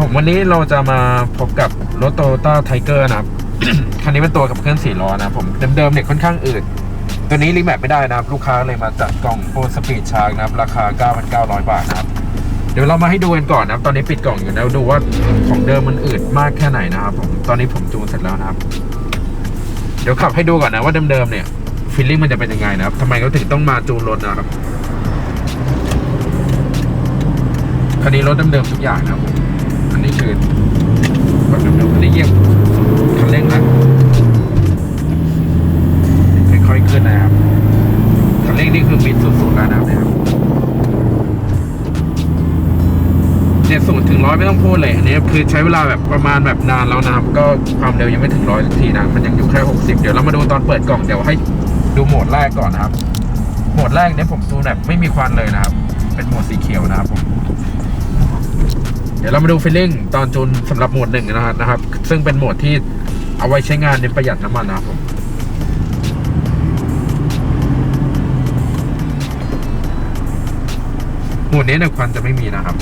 ผมวันนี้เราจะมาพบกับรถโตโยต้าไทเกอร์นะครับ คันนี้เป็นตัวกับเครื่องสี่ล้อนะครับผมเดิมๆเนี่ยค่อนข้างอืดตัวนี้รีแมปไม่ได้นะครับ ลูกค้าเลยมาจัดกล่องโฟสปีดชาร์กนะครับ ราคา 9,900 บาทนะครับ เดี๋ยวเรามาให้ดูกันก่อนนะครับ ตอนนี้ปิดกล่องอยู่แล้วดูว่าของเดิมมันอืดมากแค่ไหนนะครับผมตอนนี้ผมจูนเสร็จแล้วนะครับ เดี๋ยวขับให้ดูก่อนนะว่าเดิมๆเนี่ยฟีลลิ่งมันจะเป็นยังไงนะครับทำไมเขาถึงต้องมาจูนรถนะครับคันนี้รถเดิมๆทุกอย่างนะครับ อันนี้คือแบบเดิมๆอันนี้เยี่ยบคันเร่งแล้วค่อยๆขึ้นนะครับคันเร่งนี่คือมิดสุดๆแล้วนะครับเนี่ยครับเนี่ยศูนย์ถึงร้อยไม่ต้องพูดเลยอันนี้คือใช้เวลาแบบประมาณแบบนานแล้วนะครับ ก็ความเร็วยังไม่ถึงร้อยทีนะ มันยังอยู่แค่หกสิบเดี๋ยวเรามาดูตอนเปิดกล่องเดี๋ยวให้ดูโหมดแรกก่อนนะครับ โหมดแรกเนี่ยผมดูแบบไม่มีควันเลยนะครับ เป็นโหมดสีเขียวนะครับผม เดี๋ยวเรามาดูฟิลลิ่งตอนจูนสำหรับโหมดหนึ่งนะครับนะครับ ซึ่งเป็นโหมดที่เอาไว้ใช้งานในประหยัดน้ำมันนะครับผมโหมดนี้เนี่ยควันจะไม่มีนะครับ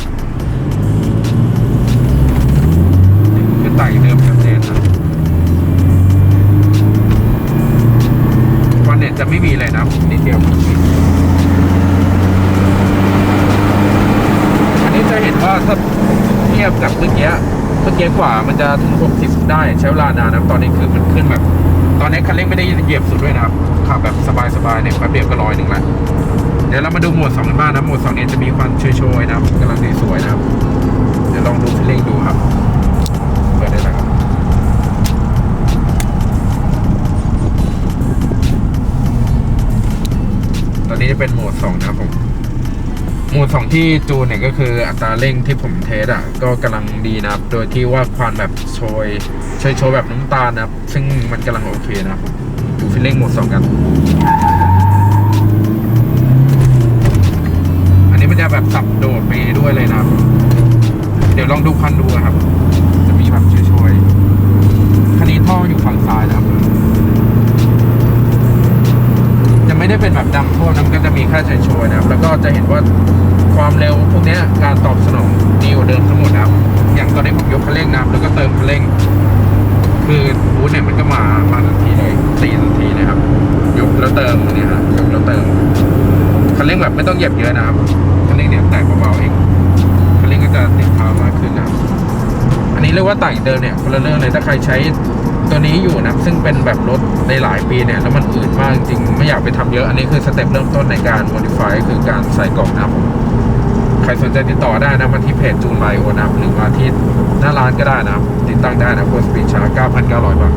เป็นไต่เดิมชับ ยบกับเมื่อกี้เมื่อกี้กว่ามันจะถึง 60 ได้ใช้เวลานานนะตอนนี้คือมันขึ้นแบบ ตอนนี้คันเร่งไม่ได้เหยียบสุดด้วยนะครับขับแบบสบายๆเนี่ยแป๊บเดียวก็ร้อยหนึ่งล้วเดี๋ยวเรามาดูโหมดสองกันบ้างนะโหมดสองนี้จะมีควันโชยๆนะครับกำลังสวยๆนะครับเดี๋ยวลองดูคันเร่งดูครับเปิดได้แล้วครับตอนนี้จะเป็นโหมดสองนะครับผม มดสองที่จูนเนี่ยก็คืออัตราเร่งที่ผมเทสอะก็กำลังดีนะครับ โดยที่ว่าควันแบบโชยโชยโชยแบบน้ำตาลนะครับ ซึ่งมันกำลังโอเคนะครับดูฟิลลิ่งโหมดสองกันำท่วมนะมันก็จะมีแค่โชยๆนะครับ แล้วก็จะเห็นว่าความเร็วพวกนี้การตอบสนองดีกว่าเดิมทั้งหมดครับ อย่างตอนนี้ผมยกคันเร่งนะครับแล้วก็เติมคันเร่ง คือบูทเนี่ยมันก็มามาทันทีเลยตีทันทีนะครับ ยกแล้วเติมเนี่ยฮะยกแล้วเติมคันเร่งแบบไม่ต้องเหยียบเยอะนะครับคันเร่งเนี่ยแตะเบาๆเองคันเร่งก็จะติดเท้ามากขึ้นนะครับอันนี้เรียกว่าต่างเดิมเนี่ยคนละเรื่องเลยถ้าใครใช้ ตัวนี้อยู่นะ ซึ่งเป็นแบบรถในหลายปีเนี่ย แล้วมันอืดมากจริงไม่อยากไปทำเยอะ อันนี้คือสเต็ปเริ่มต้นในการ modify คือการใส่กล่องนะผมใครสนใจติดต่อได้นะมาที่เพจจูนไบโอนะหรือมาที่หน้าร้านก็ได้นะติดตั้งได้นะโพสปีชา9,900 บาท